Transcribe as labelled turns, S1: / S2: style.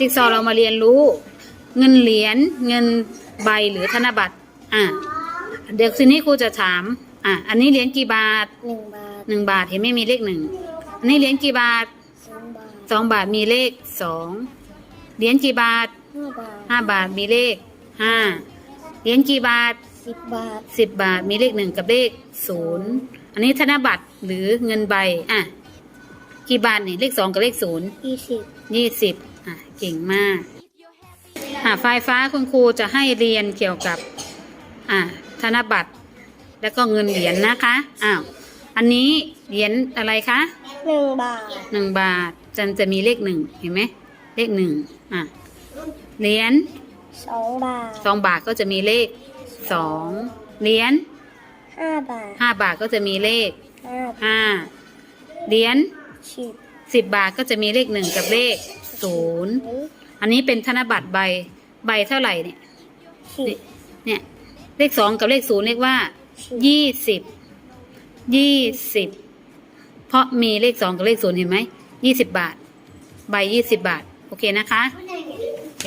S1: จิ๊กซอว์เรามาเรียนรู้ เงินเหรียญเงินใบหรือธนบัตรอะเดี๋ยวทีนี้ครูจะถามอะอันนี้เหรียญกี่บาท
S2: หนึ่งบาท
S1: หนึ่งบาทเห็นไหม่มีเลขหนึ่งอันนี้เหรียญกี่บาท
S2: สองบาท
S1: สองบาทมีเลขสองเหรียญกี่บาท
S2: ห้าบาท
S1: ห้าบาทมีเลขห้าเหรียญกี่บาท
S2: สิบบาท
S1: สิบบาทมีเลขหนึ่งกับเลขศูนย์อันนี้ธนบัตรหรือเงินใบอะกี่บาทนี่เลขสองกับเลขศูนย์
S2: ยี่สิบ
S1: ยี่สิบ อะเก่งมากอะไฟฟ้าคุณครูจะให้เรียนเกี่ยวกับอะธนบัตร แล้วก็เงินเหรียญนะคะอ้าวอันนี้เหรียญอะไรคะ
S2: หนึ่งบาท
S1: หนึ่งบาทจันจะมีเลขหนึ่งเห็นไหมเลขหนึ่งอะเหรียญ
S2: สองบาท
S1: สองบาทก็จะมีเลขสองเหรียญ
S2: ห้าบาท
S1: ห้าบาทก็จะมีเลข
S2: ห้า
S1: ห้าเหรียญ
S2: สิบ
S1: สิบบาทก็จะมีเลขหนึ่งกับเลขศูนย์อันนี้เป็นธนบัตรใบใบเท่าไหร่เนี่ย
S2: สิบ
S1: เนี่ยเลขสองกับเลขศูนย์เรียกว่า
S2: สิบ
S1: ยี่สิบยี่สิบเพราะมีเลขสองกับเลขศูนย์เห็นไหมยี่สิบบาท ใบยี่สิบบาท โอเคนะคะโอเค